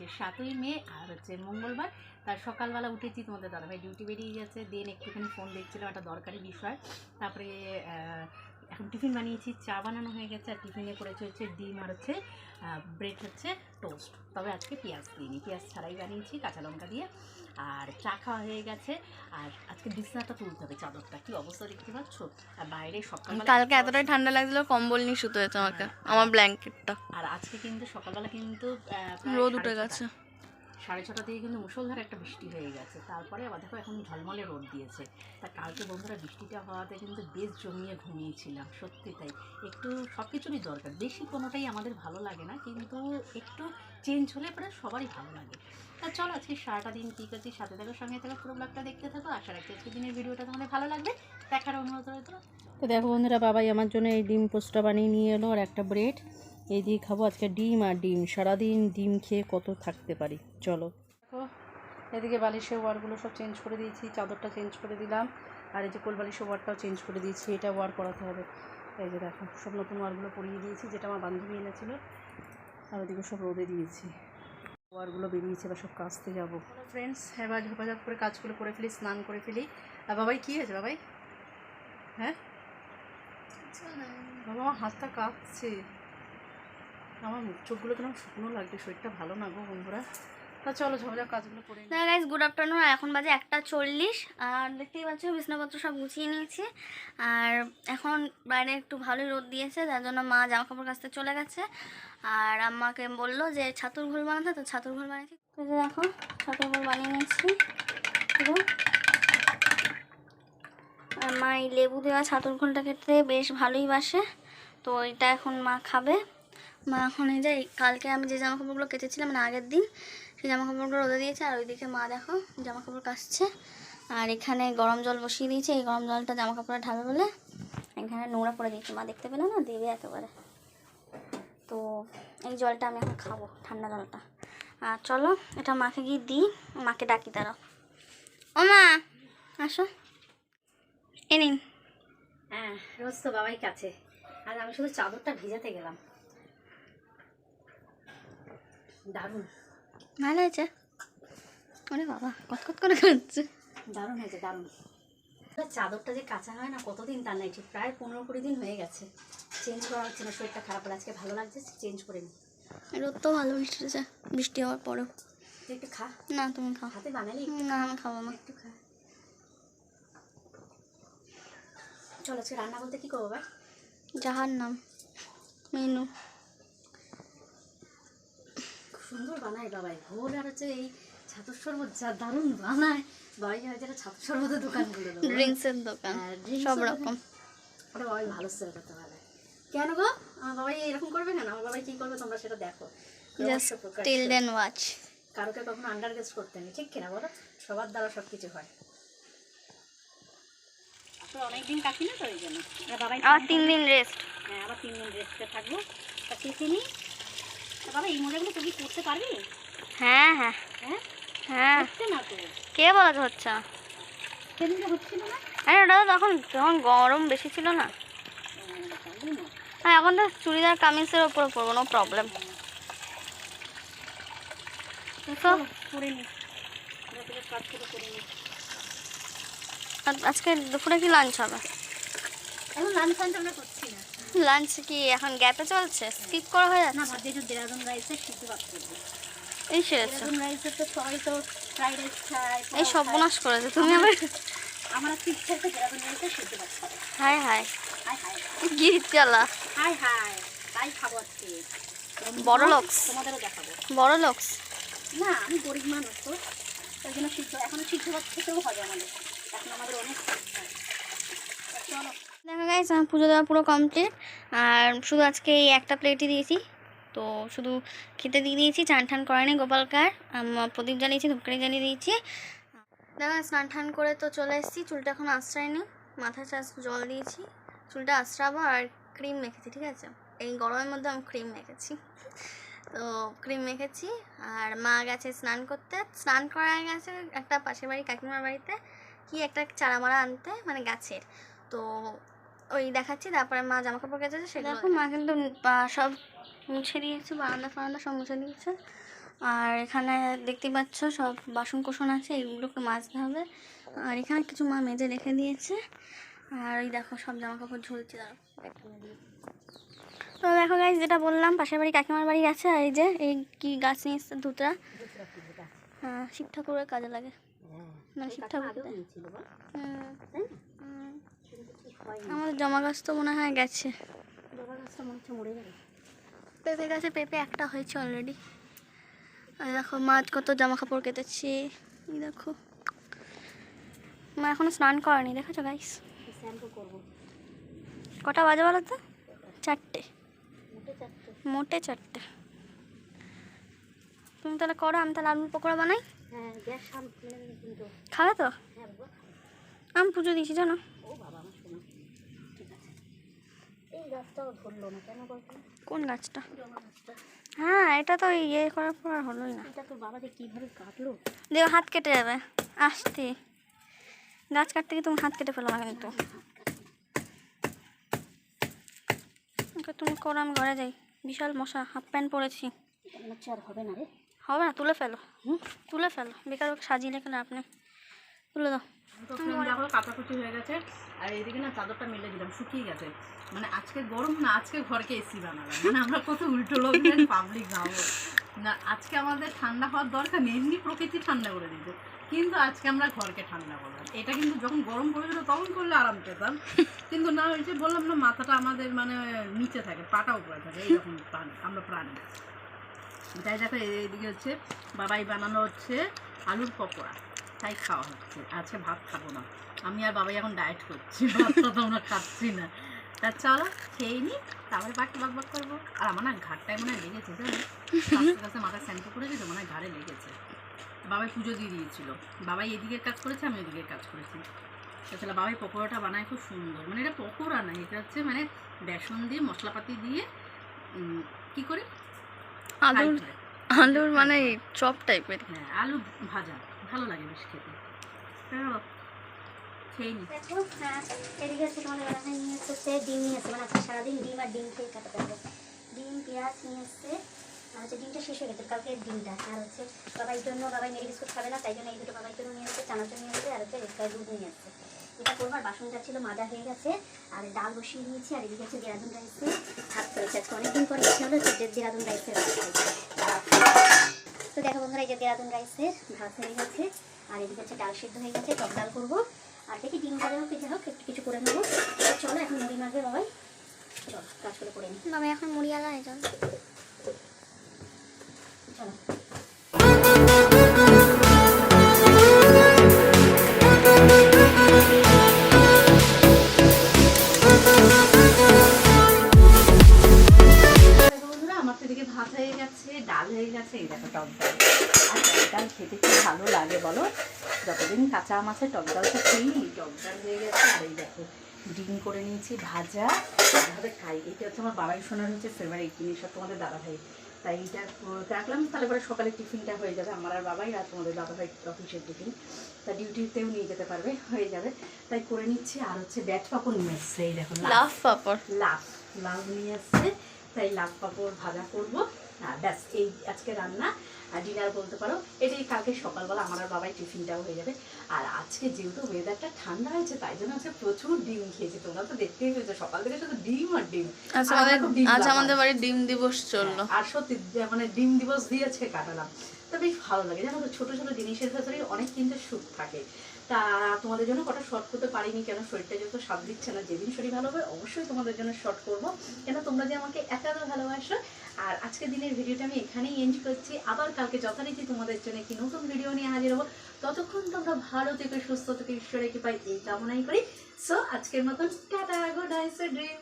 আজকে সাতই মে আর হচ্ছে মঙ্গলবার। তার সকালবেলা উঠেছি তোমাদের দাদাভাই ডিউটি বেরিয়ে গেছে। দেন একটুখানি ফোন দেখছিলাম, একটা দরকারি বিষয়। তারপরে এখন টিফিন বানিয়েছি চা বানানো হয়ে গেছে আর টিফিনে করেছে হচ্ছে ডিম আর হচ্ছে ব্রেড হচ্ছে টোস্ট। তবে আজকে পেঁয়াজ দিইনি। পেঁয়াজ ছাড়াই বানিয়েছি কাঁচা লঙ্কা দিয়ে। আর চা খাওয়া হয়ে গেছে। আর আজকে বিছানাটা তুলতে হবে চাদরটা। কি অবস্থা দেখতে পাচ্ছ? আর বাইরে সকালবেলা কালকে এতটাই ঠান্ডা লাগছিল কম্বল নিয়ে শুতে হয়েছে আমাকে আমার ব্ল্যাঙ্কেটটা আর আজকে কিন্তু সকালবেলা কিন্তু রোদ উঠে গেছে। সাড়ে ছটা থেকে কিন্তু মুষলধার একটা বৃষ্টি হয়ে গেছে। তারপরে আবার দেখো এখন ঝলমলে রোদ দিয়েছে। তা কালকে বন্ধুরা বৃষ্টিটা হওয়াতে কিন্তু বেশ জমিয়ে ঘুমিয়েছিলাম, সত্যি তাই। একটু সব কিছুরই দরকার, বেশি কোনোটাই আমাদের ভালো লাগে না, কিন্তু একটু চেঞ্জ হলে পরে সবারই ভালো লাগে। তা চলো আজকে সারাটা দিন কী করছি, সাথে থাকো, সঙ্গে থাকো, পুরো ব্লগটা দেখতে থাকো। আশা রাখছি আজকে দিনের ভিডিওটা তোমাদের ভালো লাগবে। দেখার অনুরোধ রইল। তো দেখো বন্ধুরা, বাবাই আমার জন্য এই ডিম পোস্টটা বানিয়ে নিয়ে এলো আর একটা ব্রেড এই দিয়ে খাব আজকে ডিম আর ডিম। সারাদিন ডিম খেয়ে কত থাকতে পারি? চলো। এদিকে বালিশের ওয়ারগুলো সব চেঞ্জ করে দিয়েছি, চাদরটা চেঞ্জ করে দিলাম, আর এই যে কোল বালিশের ওয়ারটাও চেঞ্জ করে দিয়েছি, এটা ওয়ার করাতে হবে। এই যে দেখো, সব নতুন ওয়ারগুলো পরিয়ে দিয়েছি, যেটা আমার বান্ধবী এনেছিল, আর ওদিকে সব রোদে দিয়েছি। ওয়ারগুলো বেরিয়েছে, এবার সব কাচতে যাব। ফ্রেন্ডস এবার ঝোপাঝাপ করে কাজগুলো করে ফেলি, স্নান করে ফেলি। আর বাবাই, কী হয়েছে বাবাই? হ্যাঁ? বাবা, আমার হাতটা কাঁপছে। আমার চোখগুলো কেন শুকনো লাগছে, শরীরটা ভালো না গো বন্ধুরা। তা চলো ঝপঝপ কাজগুলো করে না গাইজ গুড আফটারনুন এখন বাজে একটা চল্লিশ, আর দেখতেই পাচ্ছ বিছনাপত্র সব গুছিয়ে নিয়েছি। আর এখন বাইরে একটু ভালোই রোদ দিয়েছে তার জন্য মা জামা কাপড় কাচতে চলে গেছে। আর আম্মাকে বলল যে ছাতুর ঘোল বানাতে, তো ছাতুর ঘোল বানিয়েছি তো দেখো, ছাতুর ঘোল বানিয়ে নিয়েছি। আর মা এই লেবু দেওয়া ছাতুর ঘোলটা খেতে বেশ ভালোই বাসে, তো এটা এখন মা খাবে। মা এখন এই যে কালকে আমি যে জামা কাপড়গুলো কেচেছিলাম মানে আগের দিন, সেই জামা কাপড়গুলো রোদে দিয়েছে, আর ওইদিকে মা দেখো জামা কাপড় কাচছে। আর এখানে গরম জল বসিয়ে দিয়েছে, এই গরম জলটা জামা কাপড়ে ঢালবে বলে এখানে নোংরা পড়ে দিয়েছে মা দেখতে পেলে না? দেবে একেবারে তো এই জলটা আমি এখন খাব, ঠান্ডা জলটা। আর চলো, এটা মাকে গিয়ে দিই, মাকে ডাকি দাঁড়াও ও মা, আসো। এ নিন। হ্যাঁ রোজ তো বাবাই কাছে। আর আমি শুধু চাদরটা ভিজাতে গেলাম। দারুণ। ভালো হয়েছে? ওরে বাবা কত করে খাচ্ছে। দারুণ হয়েছে দারুণ। চাদরটা যে কাঁচা হয় না কতদিন তার নাই ঠিক প্রায় পনেরো কুড়ি দিন হয়ে গেছে। চেঞ্জ করা হচ্ছে না শরীরটা খারাপ হলে আজকে ভালো লাগছে চেঞ্জ করে নি। রোদ তো ভালো হয়েছে বৃষ্টি হওয়ার পরেও। একটু খা। না তুমি খাও। হাতে বানালি? না আমি খাব না। একটু খা। চলো আজকে রান্না বলতে কি করব ভাই যাহার নাম মেনু। সুন্দর বানায় বাবাই ঘোল আর হচ্ছে এই ছাতুর শরবত যা দারুণ বানায়। বাবাই হয় যারা ছাতুর শরবতের দোকান খুলে দেবো ড্রিঙ্কসের দোকান হ্যাঁ, সব রকম। ওটা বাবাই ভালো সেল করতে পারে। কেন গো? আমার বাবাই এরকম করবে কেন আমার বাবাই কি করবে তোমরা সেটা দেখো। জাস্ট টিল দেন ওয়াচ কারোকে কখনো আন্ডার গেস্ট করতে নেই ঠিক কিনা বলো? সবার দ্বারা সব কিছু হয়। তো অনেকদিন কাটি না তো এই জন্য। আবার তিন দিন রেস্ট হ্যাঁ আবার তিন দিন রেস্টে থাকব। তা টিফিনি তা বাবা এই মোজাগুলো তুই করতে পারবি? হ্যাঁ হ্যাঁ। হ্যাঁ? হ্যাঁ। কে বলা হচ্ছে? না? আরে ওটা তখন তখন গরম বেশি ছিল না? হ্যাঁ এখন তো চুড়িদার কামিজের ওপরে পরবো নো। প্রবলেম আজকে দুপুরে কি লাঞ্চ হবে? এখন লাঞ্চ আমরা করছি না। লাঞ্চ কি এখন গ্যাপে চলছে? স্কিপ করা হয়ে না যাচ্ছে? ভাবছি দেরাদুন রাইসের সিদ্ধ ভাত করব। এই সেরেছে দেরাদুন রাইসের তো সবাই তো ফ্রাইড রাইস খায় এই সব খায়। করেছে তুমি আবার আমার আজকে ইচ্ছা হচ্ছে দেরাদুন রাইসের সিদ্ধ ভাত খাব হাই হাই হাই হাই গীত জ্বালা। হাই হাই তাই খাব আজকে। বড় লোকস তোমাদেরও দেখাবো। বড় লোকস না আমি গরিব মানুষ তো। তাই জন্য সিদ্ধ এখনও সিদ্ধ ভাত খেতেও হবে আমাদের। এখন আমাদের অনেক হয়। চলো। দেখা গেছে আমার পুজো দেওয়া পুরো কমপ্লিট আর শুধু আজকে এই একটা প্লেটই দিয়েছি। তো শুধু খেতে দিয়ে দিয়েছি, চান টান করেনি গোপালকার। প্রদীপ জ্বালিয়েছি ধূপকারি জ্বালিয়ে দিয়েছি। দেখা স্নান টান করে তো চলে এসেছি, চুলটা এখন আশ্রয়নি মাথায় চাষ জল দিয়েছি, চুলটা আশ্রাবো আর ক্রিম মেখেছি, ঠিক আছে? এই গরমের মধ্যে আমি ক্রিম মেখেছি। তো ক্রিম মেখেছি, আর মা গেছে স্নান করতে। স্নান করা গেছে একটা পাশের বাড়ি কাকিমার বাড়িতে, কি একটা চারা মারা আনতে মানে গাছের। তো ওই দেখাচ্ছি তারপরে মা জামা কাপড় কেচেছে সেটা দেখো মা কিন্তু সব মুছে দিয়েছে বারান্দা ফারান্দা সব মুছে দিয়েছে। আর এখানে দেখতে পাচ্ছ সব বাসন কোসন আছে এগুলোকে মাজতে হবে। আর এখানে কিছু মা মেজে রেখে দিয়েছে। আর ওই দেখো সব জামা কাপড় ঝুলছে। তো দেখো গাইজ যেটা বললাম পাশের বাড়ি কাকিমার বাড়ি গেছে আর এই যে এই কি গাছ নিয়ে এসছে দুতরা হ্যাঁ শিব ঠাকুরের কাজে লাগে। মানে শিব ঠাকুর আমাদের জমা গাছ তো মনে হয় গেছে। পেঁপে গাছে পেঁপে একটা হয়েছে অলরেডি দেখো মাছ কত জামা কাপড় কেটেছি। দেখো। মা এখনও স্নান করেনি দেখেছ গাইস কটা বাজে বলো তো? চারটে। মোটে চারটে। তুমি তাহলে করো আমি তাহলে আলুর পকোড়া বানাই। হ্যাঁ খাবে তো? হ্যাঁ আমি পুজো দিয়েছি জানো ও বাবা আমার শোনো ঠিক আছে এই গাছটাও ধরলো না কেন বলতো? কোন গাছটা? হ্যাঁ এটা তো ইয়ে করার পর আর হলোই না। এটা তো বাবা কীভাবে কাটলো? দেখো হাত কেটে যাবে। আসতে গাছ কাটতে গিয়ে তুমি হাত কেটে ফেলো না কিন্তু। তুমি করো আমি ঘরে যাই। বিশাল মশা হাফ প্যান্ট পরেছি। আর হবে না রে। হবে না তুলে ফেলো। হুম? তুলে ফেলো। বেকার ওকে সাজিয়ে লাভ নেই। তুলে দাও। তো ফ্রেন্ড দেখো কাটাকুটি হয়ে গেছে। আর এইদিকে না চাদরটা মেলে দিলাম শুকিয়ে গেছে। মানে আজকে গরম না আজকে ঘরকে এসি বানালাম। মানে আমরা কত উল্টো লোক পাবলিক ভাবো। না আজকে আমাদের ঠান্ডা হওয়ার দরকার নেই এমনি প্রকৃতি ঠান্ডা করে দিতে কিন্তু আজকে আমরা ঘরকে ঠান্ডা করলাম এটা কিন্তু যখন গরম পড়েছিল তখন করলে আরাম পেতাম। কিন্তু না ওই যে বললাম না মাথাটা আমাদের মানে নিচে থাকে পাটা উপরে থাকে এইরকম প্রাণী আমরা প্রাণী। তাই দেখো এইদিকে হচ্ছে বাবাই বানানো হচ্ছে আলুর পকোড়া। তাই খাওয়া হচ্ছে। আজকে ভাত খাব না। আমি আর বাবাই এখন ডায়েট করছি ভাতটা তো আমরা খাচ্ছি না। তা চলো খেয়ে নি তারপরে বাকি বাক বাক করব। আর আমার না ঘাটটায় মনে হয় লেগেছে জানো? কাছে কাছে মাথায় শ্যাম্পু করেছি তো মনে হয় ঘাড়ে লেগেছে। বাবাই পুজো দিয়ে দিয়েছিল। বাবাই এদিকের কাজ করেছে আমি এদিকের কাজ করেছি। তাছাড়া বাবাই পকোড়াটা বানায় খুব সুন্দর। মানে এটা পকোড়া না এটা হচ্ছে মানে বেসন দিয়ে মশলাপাতি দিয়ে কি করে? আলুর আলুর মানে চপ টাইপের হ্যাঁ আলু ভাজা। ভালো লাগে বেশ খেতে। চলো, খেয়ে নি। হ্যাঁ তোমাদের নিয়ে এসেছে ডিম নিয়ে মানে ডিম আর ডিম খেয়ে কাটাতে হবে। ডিম পেঁয়াজ নিয়ে ডিমটা শেষ হয়ে গেছে কালকে ডিমটা। আর হচ্ছে জন্য বাবাই খাবে না তাই জন্য এই দুটো বাবার জন্য নিয়ে এসেছে চানাচুর নিয়ে এসেছে আর হচ্ছে নিয়ে এটা করব আর বাসনটা ছিল মাজা হয়ে গেছে আর ডাল বসিয়ে দিয়েছি আর এদিকে হচ্ছে রাইসে ভাত অনেকদিন পরে ইচ্ছে হলো। তো দেখো বন্ধুরা এই যে দেরাদুন রাইসের ভাত হয়ে গেছে আর এদিকে হচ্ছে ডাল সিদ্ধ হয়ে গেছে টক ডাল করব। আর দেখি ডিম ভাজা হোক যা হোক একটু কিছু করে নেব। চলো এখন মুড়ি মারবে বাবাই। চলো কাজ করে করে নিই বাবা এখন মুড়ি আলাই চলো চলো। টক ডাল। আর টক ডাল খেতে কি ভালো লাগে বলো? যতদিন কাঁচা আম আছে টক ডাল তো খেয়েই টক ডাল হয়ে গেছে আর এই দেখো ডিম করে নিয়েছি ভাজা। এইভাবে খাই। এটা হচ্ছে আমার বাবাই সোনার হচ্ছে ফেভারিট জিনিস আর তোমাদের দাদা ভাই তাই এটা রাখলাম তাহলে পরে সকালে টিফিনটা হয়ে যাবে। আমার আর বাবাই আর তোমাদের দাদা ভাই অফিসের টিফিন। তা ডিউটিতেও নিয়ে যেতে পারবে হয়ে যাবে। তাই করে নিচ্ছি আর হচ্ছে ব্যাট পাপড় নিয়ে এসছে এই দেখো লাভ পাপড়। লাভ লাভ নিয়ে আসছে। তাই লাভ পাপড় ভাজা করব। আর ব্যাস এই আজকে রান্না আর ডিনার বলতে পারো। এটাই কালকে সকালবেলা আমার আর বাবাই টিফিনটাও হয়ে যাবে। আর আজকে যেহেতু ওয়েদারটা ঠান্ডা হয়েছে তাই জন্য হচ্ছে প্রচুর ডিম খেয়েছি। তোমরা তো দেখতেই পেয়েছ সকাল থেকে শুধু ডিম আর ডিম। আজ আমাদের ডিম আজ। আমাদের বাড়ির ডিম দিবস চলল। আর সত্যি মানে ডিম দিবস দিয়েছে কাটালাম। তা বেশ ভালো লাগে। জানো তো ছোটো ছোটো জিনিসের ভেতরে অনেক কিন্তু সুখ থাকে। তা তোমাদের জন্য কটা শর্ট করতে পারিনি, কেন শরীরটা যেহেতু সাথ দিচ্ছে না, যেদিন শরীর ভালো হবে অবশ্যই তোমাদের জন্য শর্ট করব। কেন তোমরা যে আমাকে এত ভালোবাসো? আর আজকের দিনের ভিডিওটা আমি এখানেই এন্ড করছি। আবার কালকে যথারীতি তোমাদের জন্য একটি নতুন ভিডিও নিয়ে হাজির হব। ততক্ষণ তোমরা ভালো থেকে, সুস্থ থেকে, ঈশ্বরের কৃপায় এই কামনাই করি। সো আজকের মতন, টাটা গুড নাইট ড্রিম